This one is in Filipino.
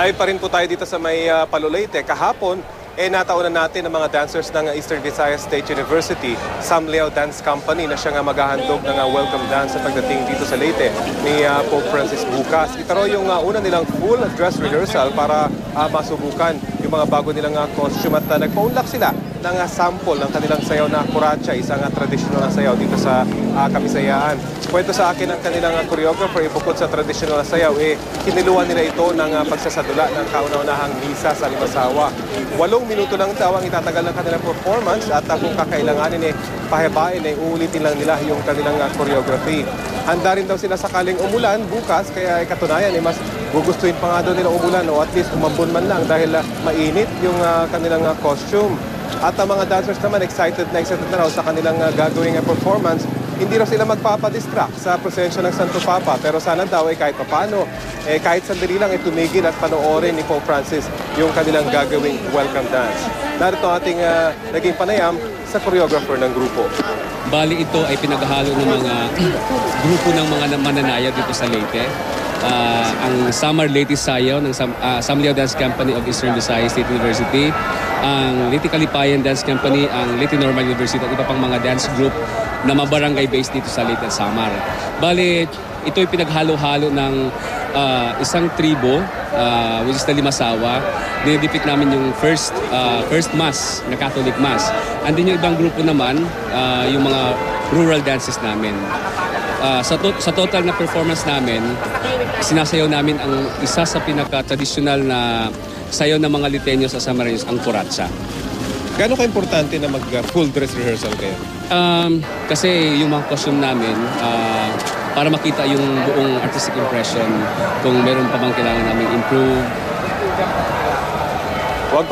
Live pa rin po tayo dito sa may uh, Palulete. Kahapon, eh nataunan natin ang mga dancers ng Eastern Visayas State University, Sam Leo Dance Company na siya nga maghahandog ng uh, welcome dance sa pagdating dito sa Leyte ni uh, Pope Francis bukas. Ito yung uh, una nilang full dress rehearsal para uh, masubukan yung mga bago nilang uh, costume at uh, nagpaunlak sila ng uh, sample ng kanilang sayaw na kuracha, isang uh, traditional na sayaw dito sa uh, Kamisayaan. Kwento sa akin ang kanilang uh, choreographer, bukod sa traditional na sayaw, eh, kiniluan nila ito ng uh, pagsasadula ng kauna-unahang misa sa Limasawa. Walong minuto lang daw ang itatagal ng kanilang performance at uh, kung kakailanganin, eh, pahebain, eh, uulitin lang nila yung kanilang uh, choreography. Handa rin daw sila sakaling umulan bukas, kaya eh, katunayan, eh, mas gugustuhin pa nga daw nila umulan o at least umambon man lang dahil uh, mainit yung uh, kanilang uh, costume. At ang mga dancers naman excited na excited na raw sa kanilang uh, gagawing uh, performance. Hindi raw sila magpapadistract sa presensya ng Santo Papa pero sana daw ay kahit papano, eh, kahit sandali lang ay tumigil at panoorin ni Pope Francis yung kanilang gagawing welcome dance. Narito ating uh, naging panayam sa choreographer ng grupo. Bali ito ay pinaghalo ng mga grupo ng mga mananaya dito sa Leyte. Ah, ang Summer Leyte Sayaw ng Sam, uh, Samliao Dance Company of Eastern Visayas State University, ang Leyte Kalipayan Dance Company, ang Leyte Normal University at iba pang mga dance group na mabarangay based dito sa Leyte at Samar. Bali, ito ay pinaghalo-halo ng ah, isang tribo ah, which is the Limasawa. Dinidipit namin yung first ah, first mass na Catholic mass. And then yung ibang grupo naman, ah, yung mga rural dances namin. Ah, sa, to- sa total na performance namin, sinasayaw namin ang isa sa pinaka-traditional na sayaw ng mga Liteño sa Samaritans, ang Kuratsa. Gano'n ka-importante na mag-full dress rehearsal kayo? Um, kasi yung mga costume namin, ah, para makita yung buong artistic impression, kung meron pa bang kailangan namin improve, Huwag pa